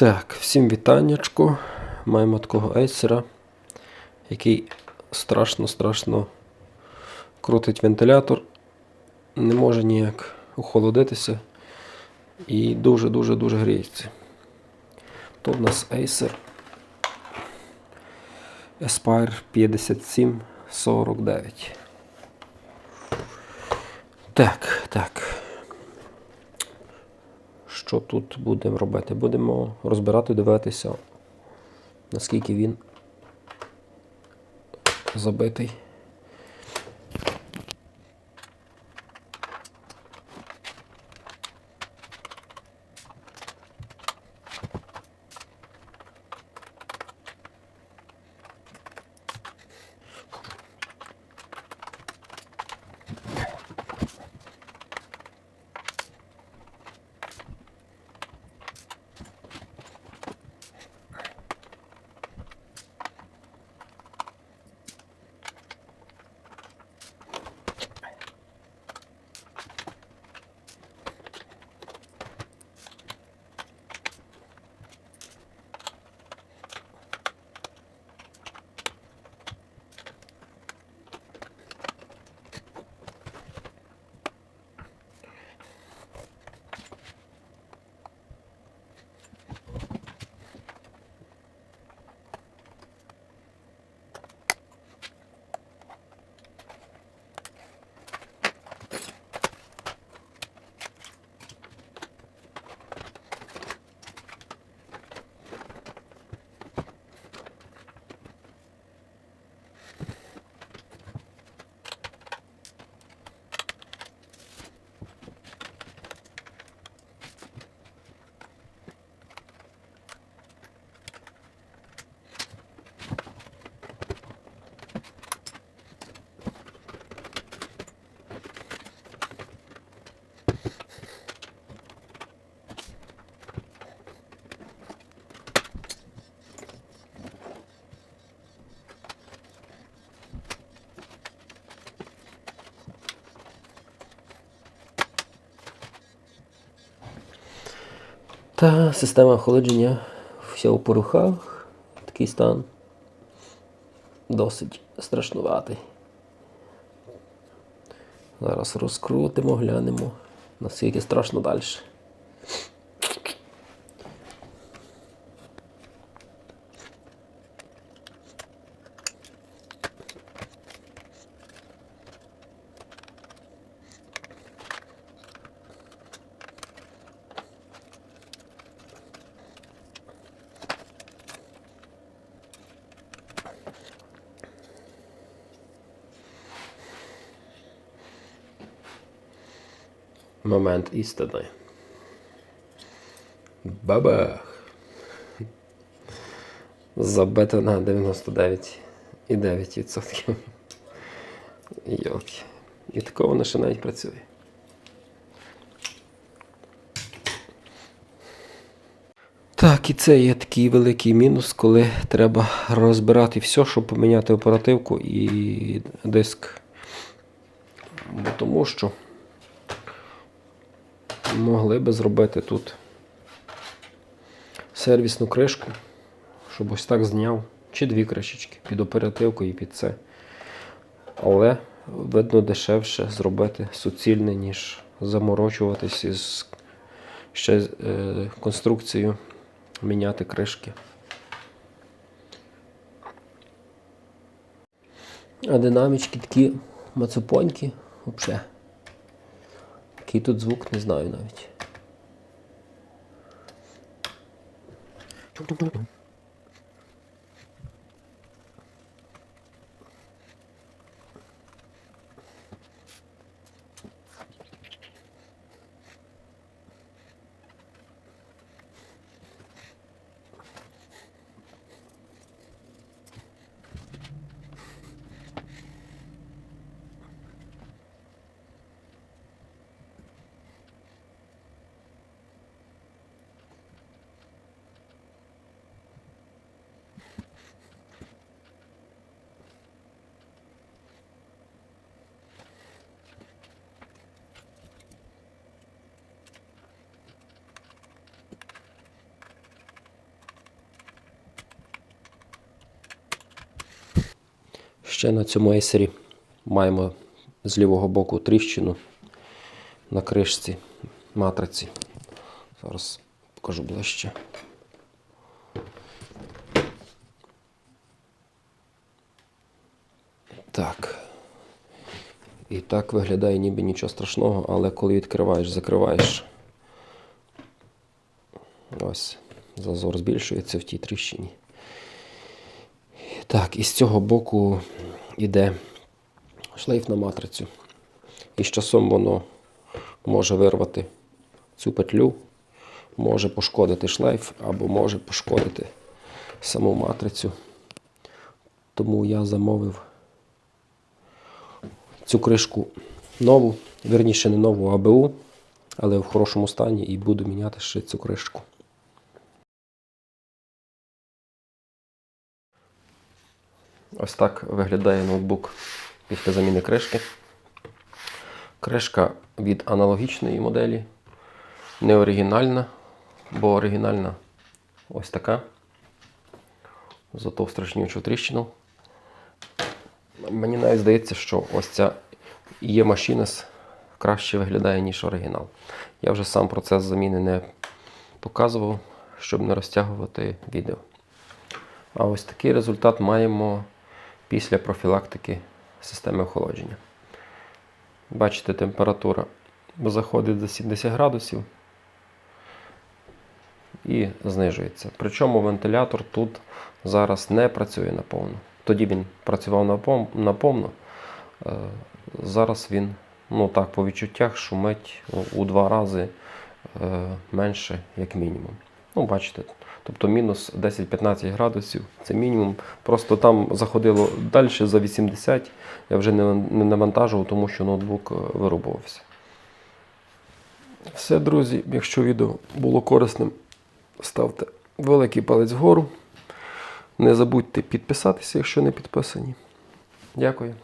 Так, всім вітаннячко. Маємо такого ейсера, який страшно-страшно крутить вентилятор, не може ніяк охолодитися і дуже-дуже-дуже гріється. То в нас Acer Aspire 5749. Так, так. Що тут будемо робити? Будемо розбирати, дивитися, наскільки він забитий. Та система охолодження вся у порухах. Такий стан досить страшнуватий. Зараз розкрутимо, глянемо, наскільки страшно далі. Момент істини. Бабах. Забито на 99,9%. Йолки. І такого воно ще навіть працює. Так, і це є такий великий мінус, коли треба розбирати все, щоб поміняти оперативку і диск. Бо тому що могли би зробити тут сервісну кришку, щоб ось так зняв, чи дві кришечки під оперативку і під це. Але видно дешевше зробити суцільне, ніж заморочуватись із ще е, конструкцією, міняти кришки. А динамічки такі мацепонькі, взагалі. Який тут звук, не знаю навіть. Ще на цьому ейсері маємо з лівого боку тріщину на кришці матриці. Зараз покажу ближче. Так. І так виглядає ніби нічого страшного, але коли відкриваєш, закриваєш. Ось, зазор збільшується в тій тріщині. Так, і з цього боку йде шлейф на матрицю. І з часом воно може вирвати цю петлю, може пошкодити шлейф або може пошкодити саму матрицю. Тому я замовив цю кришку нову, верніше не нову АБУ, але в хорошому стані і буду міняти ще цю кришку. Ось так виглядає ноутбук після заміни кришки. Кришка від аналогічної моделі. Не оригінальна, бо оригінальна ось така. Зато страшнючу тріщину. Мені навіть здається, що ось ця є машинес краще виглядає, ніж оригінал. Я вже сам процес заміни не показував, щоб не розтягувати відео. А ось такий результат маємо після профілактики системи охолодження. Бачите, температура заходить до 70 градусів і знижується. Причому вентилятор тут зараз не працює наповну. Тоді він працював наповну. Е, Зараз він, ну так, по відчуттях шумить у- у два рази е, менше, як мінімум. Ну, бачите, тобто мінус 10-15 градусів це мінімум. Просто там заходило далі за 80, я вже не, навантажував, тому що ноутбук е, вирубувався. Все, друзі, якщо відео було корисним, ставте великий палець вгору. Не забудьте підписатися, якщо не підписані. Дякую.